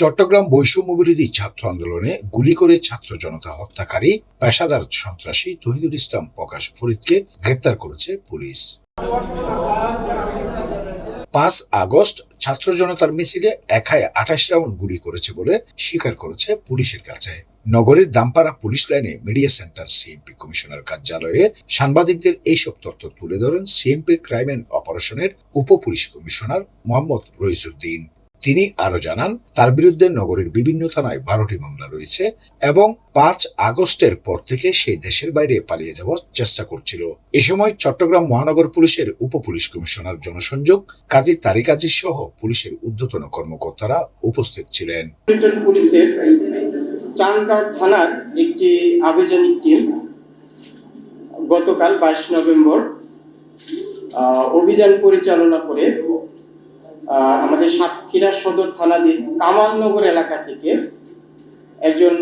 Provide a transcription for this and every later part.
চট্টগ্রাম বৈষম্য বিরোধী ছাত্র আন্দোলনে গুলি করে ছাত্র জনতা হত্যাকারী, পেশাদার সন্ত্রাসী তহিদুল ইসলাম প্রকাশ ফরিদকে গ্রেপ্তার করেছে পুলিশ। পাঁচ আগস্ট ছাত্র জনতার মিছিলে একাই আঠাশ রাউন্ড গুলি করেছে বলে স্বীকার করেছে পুলিশের কাছে। নগরের দামপাড়া পুলিশ লাইনে মিডিয়া সেন্টার সিএমপি কমিশনার কার্যালয়ে সাংবাদিকদের এইসব তথ্য তুলে ধরেন সিএমপির ক্রাইম অ্যান্ড অপারেশনের উপ পুলিশ কমিশনার মোহাম্মদ রইসুদ্দিন তিনি আরও জানান, তার বিরুদ্ধে নগরের বিভিন্ন থানায় বারোটি মামলা রয়েছে এবং পাঁচ আগস্টের পর থেকে সেই দেশের বাইরে পালিয়ে যাওয়ার চেষ্টা করছিল। এ সময় চট্টগ্রাম মহানগর পুলিশের উপ পুলিশ কমিশনার জনসংযোগ, কাজী তারিক আজিজ সহ পুলিশের ঊর্ধ্বতন কর্মকর্তারা উপস্থিত ছিলেন। পুলিশের চানকার থানার একটি আভিযানিক টিম গতকাল বাইশ নভেম্বর অভিযান পরিচালনা করে আমাদের সাতক্ষীরা সদর থানাধীন কামালনগর এলাকা থেকে একজন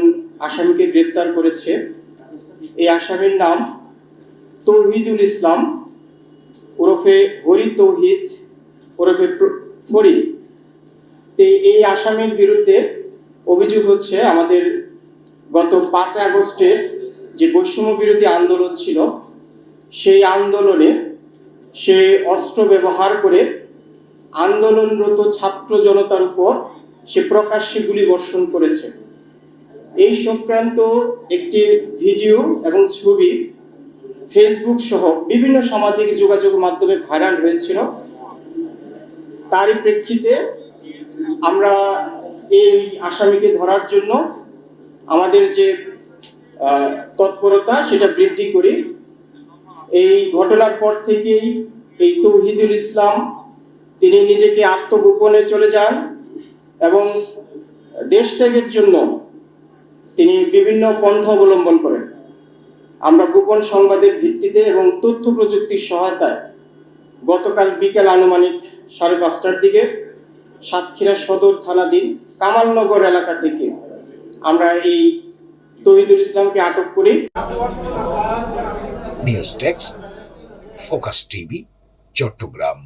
আসামিকে গ্রেপ্তার করেছে। এই আসামির নাম তৌহিদুল ইসলাম, ওরফে হরি তৌহিদ, ওরফে ফরি এই আসামির বিরুদ্ধে অভিযোগ হচ্ছে, আমাদের গত পাঁচ আগস্টের যে বৈষম্য বিরোধী আন্দোলন ছিল, সেই আন্দোলনে সে অস্ত্র ব্যবহার করে আন্দোলনরত ছাত্র জনতার উপর সে প্রকাশ্যে গুলি বর্ষণ করেছে। এই সংক্রান্ত একটি ভিডিও এবং ছবি ফেসবুক সহ বিভিন্ন সামাজিক যোগাযোগ মাধ্যমে ভাইরাল হয়েছিল। তারই প্রেক্ষিতে আমরা এই আসামিকে ধরার জন্য আমাদের যে তৎপরতা সেটা বৃদ্ধি করি। এই ঘটনার পর থেকেই এই তৌহিদুল ইসলাম তিনি নিজেকে আত্মগোপনে চলে যান এবং দেশ ত্যাগের জন্য তিনি বিভিন্ন পন্থা অবলম্বন করেন। আমরা গোপন সংবাদের ভিত্তিতে এবং তথ্য প্রযুক্তির সহায়তায় গতকাল বিকেল আনুমানিক সাড়ে পাঁচটার দিকে সাতক্ষীরা সদর থানাধীন কামালনগর এলাকা থেকে আমরা এই তহিদুল ইসলামকে আটক করি। News desk, focus TV, Chattogram.